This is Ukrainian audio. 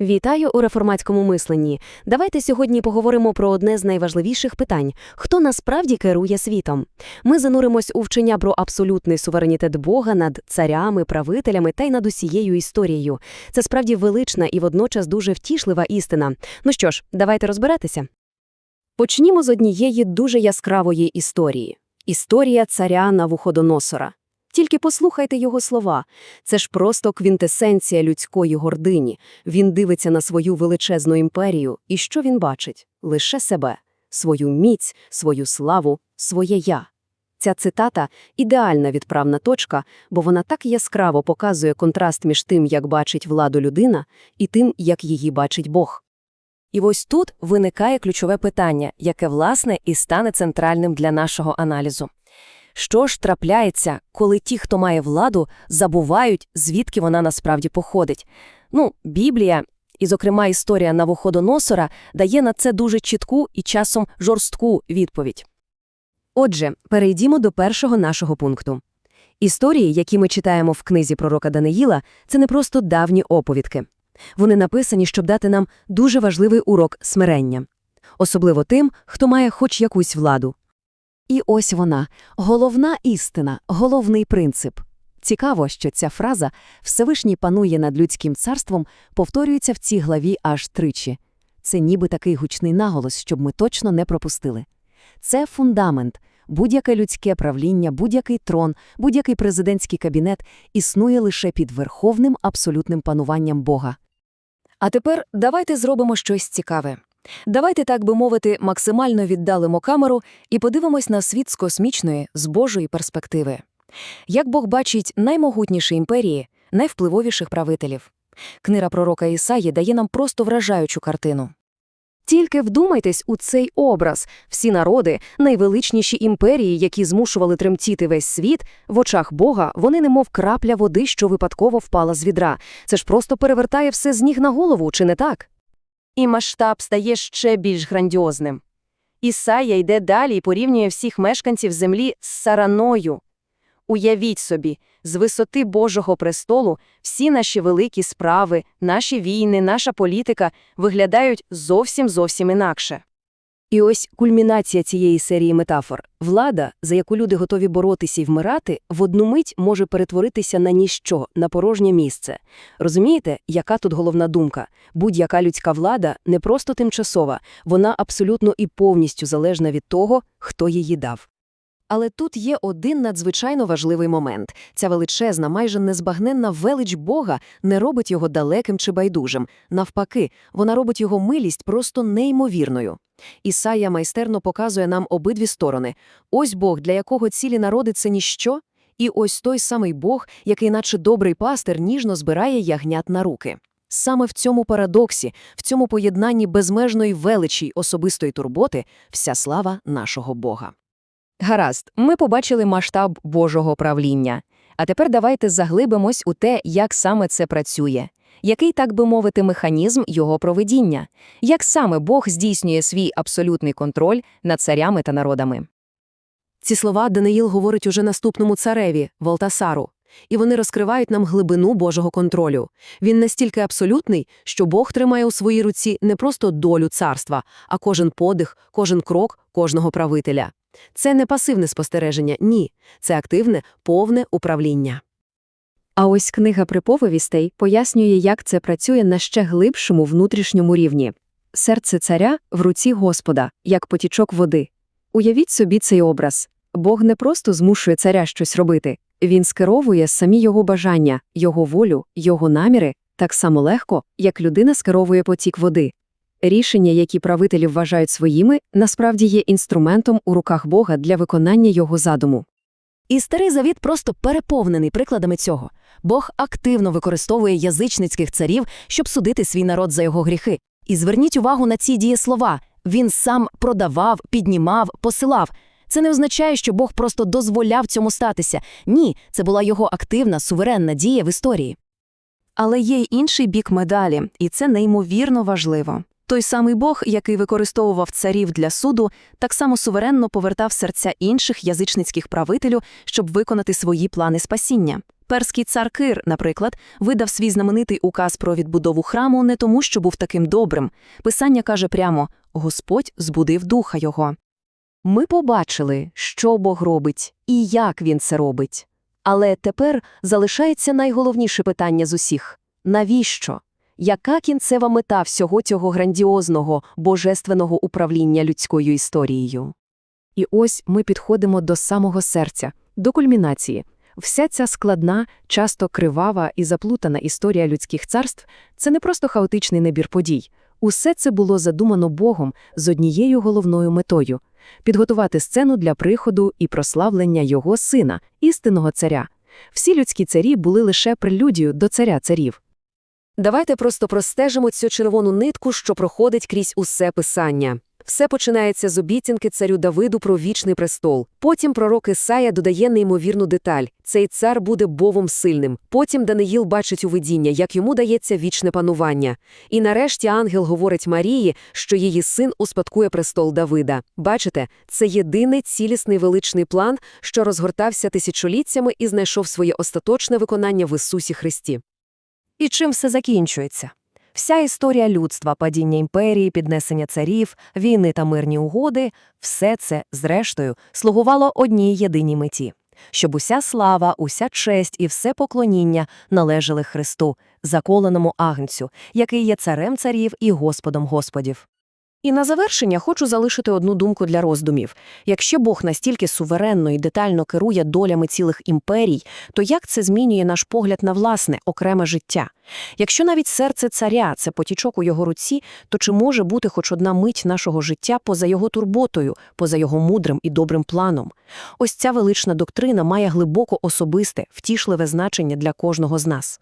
Вітаю у реформатському мисленні. Давайте сьогодні поговоримо про одне з найважливіших питань: хто насправді керує світом. Ми зануримось у вчення про абсолютний суверенітет Бога над царями, правителями та й над усією історією. Це справді велична і водночас дуже втішлива істина. Ну що ж, давайте розбиратися. Почнімо з однієї дуже яскравої історії історія царя Навуходоносора. Тільки послухайте його слова. Це ж просто квінтесенція людської гордині. Він дивиться на свою величезну імперію, і що він бачить? Лише себе, свою міць, свою славу, своє я. Ця цитата – ідеальна відправна точка, бо вона так яскраво показує контраст між тим, як бачить владу людина, і тим, як її бачить Бог. І ось тут виникає ключове питання, яке, власне, і стане центральним для нашого аналізу. Що ж трапляється, коли ті, хто має владу, забувають, звідки вона насправді походить? Ну, Біблія, і, зокрема, історія Навуходоносора, дає на це дуже чітку і часом жорстку відповідь. Отже, перейдімо до першого нашого пункту. Історії, які ми читаємо в книзі пророка Даниїла, це не просто давні оповідки. Вони написані, щоб дати нам дуже важливий урок смирення. Особливо тим, хто має хоч якусь владу. І ось вона – головна істина, головний принцип. Цікаво, що ця фраза «Всевишній панує над людським царством» повторюється в цій главі аж тричі. Це ніби такий гучний наголос, щоб ми точно не пропустили. Це фундамент. Будь-яке людське правління, будь-який трон, будь-який президентський кабінет існує лише під верховним абсолютним пануванням Бога. А тепер давайте зробимо щось цікаве. Давайте, так би мовити, максимально віддалимо камеру і подивимось на світ з космічної, з Божої перспективи. Як Бог бачить наймогутніші імперії, найвпливовіших правителів. Книга пророка Ісаї дає нам просто вражаючу картину. Тільки вдумайтесь у цей образ. Всі народи, найвеличніші імперії, які змушували тремтіти весь світ, в очах Бога вони немов крапля води, що випадково впала з відра. Це ж просто перевертає все з ніг на голову, чи не так? І масштаб стає ще більш грандіозним. Ісая йде далі і порівнює всіх мешканців землі з сараною. Уявіть собі, з висоти Божого престолу всі наші великі справи, наші війни, наша політика виглядають зовсім-зовсім інакше. І ось кульмінація цієї серії метафор. Влада, за яку люди готові боротися і вмирати, в одну мить може перетворитися на ніщо, на порожнє місце. Розумієте, яка тут головна думка? Будь-яка людська влада не просто тимчасова, вона абсолютно і повністю залежна від того, хто її дав. Але тут є один надзвичайно важливий момент. Ця величезна, майже незбагненна велич Бога не робить його далеким чи байдужим. Навпаки, вона робить його милість просто неймовірною. Ісая майстерно показує нам обидві сторони. Ось Бог, для якого цілі народи – це ніщо, і ось той самий Бог, який наче добрий пастир ніжно збирає ягнят на руки. Саме в цьому парадоксі, в цьому поєднанні безмежної величі й особистої турботи вся слава нашого Бога. Гаразд, ми побачили масштаб Божого правління. А тепер давайте заглибимось у те, як саме це працює. Який, так би мовити, механізм його проведіння? Як саме Бог здійснює свій абсолютний контроль над царями та народами? Ці слова Даниїл говорить уже наступному цареві, Валтасару, і вони розкривають нам глибину Божого контролю. Він настільки абсолютний, що Бог тримає у своїй руці не просто долю царства, а кожен подих, кожен крок кожного правителя. Це не пасивне спостереження, ні. Це активне, повне управління. А ось книга приповістей пояснює, як це працює на ще глибшому внутрішньому рівні. Серце царя в руці Господа, як потічок води. Уявіть собі цей образ. Бог не просто змушує царя щось робити, він скеровує самі його бажання, його волю, його наміри так само легко, як людина скеровує потік води. Рішення, які правителі вважають своїми, насправді є інструментом у руках Бога для виконання його задуму. І старий завіт просто переповнений прикладами цього. Бог активно використовує язичницьких царів, щоб судити свій народ за його гріхи. І зверніть увагу на ці дієслова. Він сам продавав, піднімав, посилав. Це не означає, що Бог просто дозволяв цьому статися. Ні, це була його активна, суверенна дія в історії. Але є й інший бік медалі, і це неймовірно важливо. Той самий Бог, який використовував царів для суду, так само суверенно повертав серця інших язичницьких правителю, щоб виконати свої плани спасіння. Перський цар Кир, наприклад, видав свій знаменитий указ про відбудову храму не тому, що був таким добрим. Писання каже прямо «Господь збудив духа його». Ми побачили, що Бог робить і як він це робить. Але тепер залишається найголовніше питання з усіх – навіщо? Яка кінцева мета всього цього грандіозного, божественного управління людською історією? І ось ми підходимо до самого серця, до кульмінації. Вся ця складна, часто кривава і заплутана історія людських царств – це не просто хаотичний набір подій. Усе це було задумано Богом з однією головною метою – підготувати сцену для приходу і прославлення його сина, істинного царя. Всі людські царі були лише прелюдією до царя царів. Давайте просто простежимо цю червону нитку, що проходить крізь усе писання. Все починається з обіцянки царю Давиду про вічний престол. Потім пророк Ісая додає неймовірну деталь – цей цар буде бовом сильним. Потім Даниїл бачить у видіння, як йому дається вічне панування. І нарешті ангел говорить Марії, що її син успадкує престол Давида. Бачите, це єдиний цілісний величний план, що розгортався тисячоліттями і знайшов своє остаточне виконання в Ісусі Христі. І чим все закінчується? Вся історія людства, падіння імперії, піднесення царів, війни та мирні угоди – все це, зрештою, слугувало одній єдиній меті – щоб уся слава, уся честь і все поклоніння належали Христу, заколеному агнцю, який є царем царів і Господом Господів. І на завершення хочу залишити одну думку для роздумів. Якщо Бог настільки суверенно і детально керує долями цілих імперій, то як це змінює наш погляд на власне, окреме життя? Якщо навіть серце царя – це потічок у його руці, то чи може бути хоч одна мить нашого життя поза його турботою, поза його мудрим і добрим планом? Ось ця велична доктрина має глибоко особисте, втішливе значення для кожного з нас.